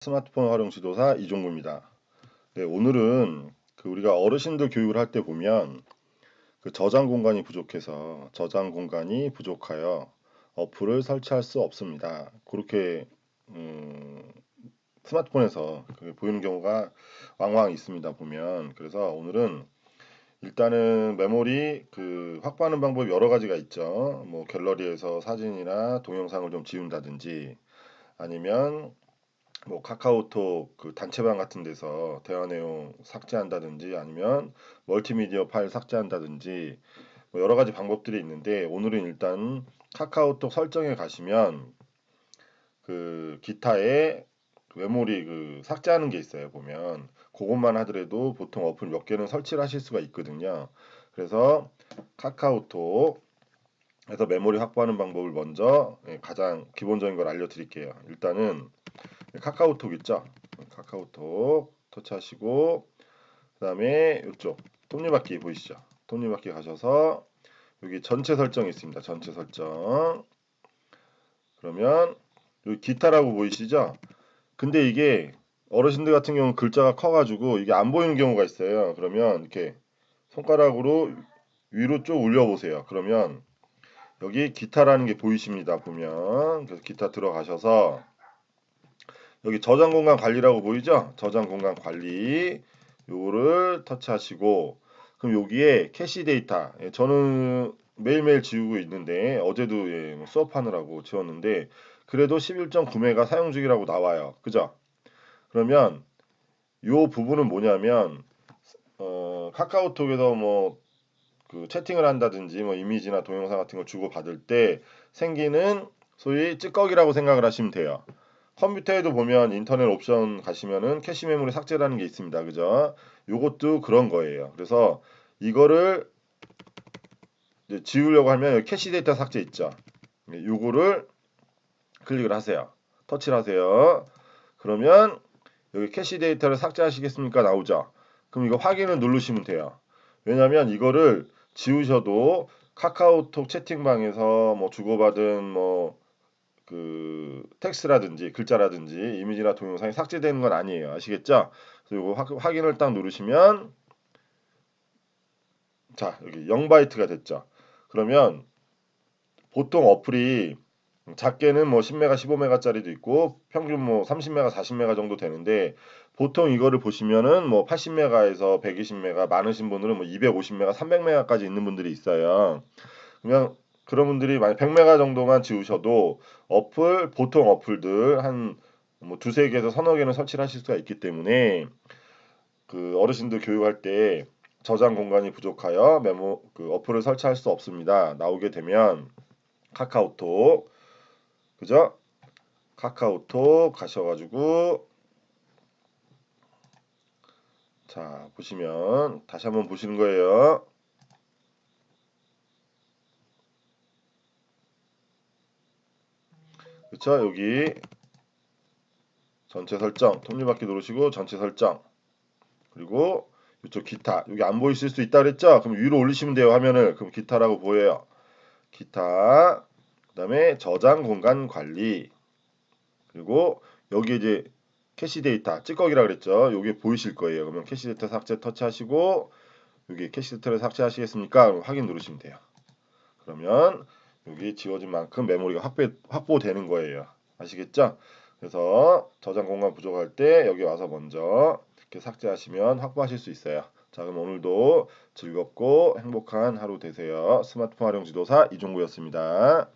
스마트폰 활용 지도사 이종구입니다. 네, 오늘은 그 우리가 어르신들 교육을 할 때 보면 그 저장 공간이 부족해서 저장 공간이 부족하여 어플을 설치할 수 없습니다. 그렇게 음, 스마트폰에서 그게 보이는 경우가 왕왕 있습니다. 보면 그래서 오늘은 일단은 메모리 그 확보하는 방법이 여러 가지가 있죠. 뭐 갤러리에서 사진이나 동영상을 좀 지운다든지 아니면 뭐 카카오톡 그 단체방 같은 데서 대화 내용 삭제한다든지 아니면 멀티미디어 파일 삭제한다든지 뭐 여러 가지 방법들이 있는데 오늘은 일단 카카오톡 설정에 가시면 그 기타에 메모리 그 삭제하는 게 있어요 보면. 그것만 하더라도 보통 어플 몇 개는 설치를 하실 수가 있거든요. 그래서 카카오톡 에서 메모리 확보하는 방법을 먼저 예, 가장 기본적인 걸 알려드릴게요. 일단은 카카오톡 있죠? 카카오톡 터치하시고 그 다음에 이쪽 톱니바퀴 보이시죠? 톱니바퀴 가셔서 여기 전체 설정이 있습니다. 전체 설정 그러면 여기 기타라고 보이시죠? 근데 이게 어르신들 같은 경우는 글자가 커가지고 이게 안 보이는 경우가 있어요. 그러면 이렇게 손가락으로 위로 쭉 올려보세요. 그러면 여기 기타라는 게 보이십니다. 보면 그래서 기타 들어가셔서 여기 저장 공간 관리라고 보이죠? 저장 공간 관리 요거를 터치하시고 그럼 여기에 캐시 데이터 예, 저는 매일매일 지우고 있는데 어제도 예, 뭐 수업하느라고 지웠는데 그래도 11.9메가 사용 중이라고 나와요. 그죠? 그러면 요 부분은 뭐냐면 어, 카카오톡에서 뭐 그 채팅을 한다든지 뭐 이미지나 동영상 같은 걸 주고 받을 때 생기는 소위 찌꺼기라고 생각을 하시면 돼요. 컴퓨터에도 보면 인터넷 옵션 가시면은 캐시 메모리 삭제라는 게 있습니다. 그죠? 요것도 그런 거예요. 그래서 이거를 지우려고 하면 캐시 데이터 삭제 있죠. 예, 요거를 클릭을 하세요. 터치를 하세요. 그러면 여기 캐시 데이터를 삭제하시겠습니까? 나오죠. 그럼 이거 확인을 누르시면 돼요. 왜냐면 이거를 지우셔도 카카오톡 채팅방에서 뭐 주고받은 뭐 그 텍스트라든지 글자라든지 이미지나 동영상이 삭제되는 건 아니에요. 아시겠죠? 그리고 확인을 딱 누르시면 자 여기 0바이트가 됐죠. 그러면 보통 어플이 작게는 뭐 10메가, 15메가짜리도 있고 평균 뭐 30메가, 40메가 정도 되는데 보통 이거를 보시면은 뭐 80메가에서 120메가 많으신 분들은 뭐 250메가, 300메가까지 있는 분들이 있어요. 그냥 그런 분들이 만약 100메가 정도만 지우셔도 어플 보통 어플들 한 뭐 두세 개에서 서너 개는 설치를 하실 수가 있기 때문에 그 어르신들 교육할 때 저장 공간이 부족하여 메모 그 어플을 설치할 수 없습니다. 나오게 되면 카카오톡 그죠? 카카오톡 가셔가지고 자 보시면 다시 한번 보시는 거예요. 그쵸 여기. 전체 설정. 톱니바퀴 누르시고 전체 설정. 그리고 이쪽 기타. 여기 안 보이실 수 있다 그랬죠? 그럼 위로 올리시면 돼요 화면을. 그럼 기타라고 보여요. 기타. 그 다음에 저장 공간 관리. 그리고 여기 이제 캐시 데이터 찌꺼기라 그랬죠? 여기 보이실 거예요. 그러면 캐시 데이터 삭제 터치하시고 여기 캐시 데이터를 삭제하시겠습니까? 확인 누르시면 돼요. 그러면 여기 지워진 만큼 메모리가 확보, 확보되는 거예요. 아시겠죠? 그래서 저장 공간 부족할 때 여기 와서 먼저 이렇게 삭제하시면 확보하실 수 있어요. 자 그럼 오늘도 즐겁고 행복한 하루 되세요. 스마트폰 활용 지도사 이종구였습니다.